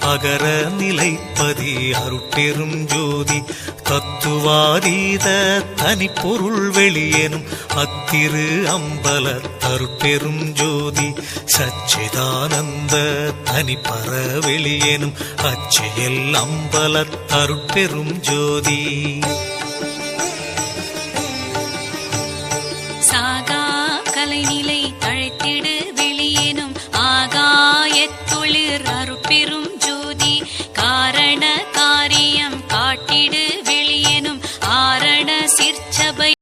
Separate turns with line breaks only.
அகர நிலைப்பதி அருட்பெரும் ஜோதி. தத்துவாதீத தனிப்பொருள் வெளியேனும் அத்திரு அம்பல தருட்பெரும் ஜோதி. சச்சிதானந்த தனிப்பற வெளியேனும் அச்சியல் அம்பல தருட்பெரும் ஜோதி.
சாகா கலைநிலை அழைத்திடு வெளியேனும்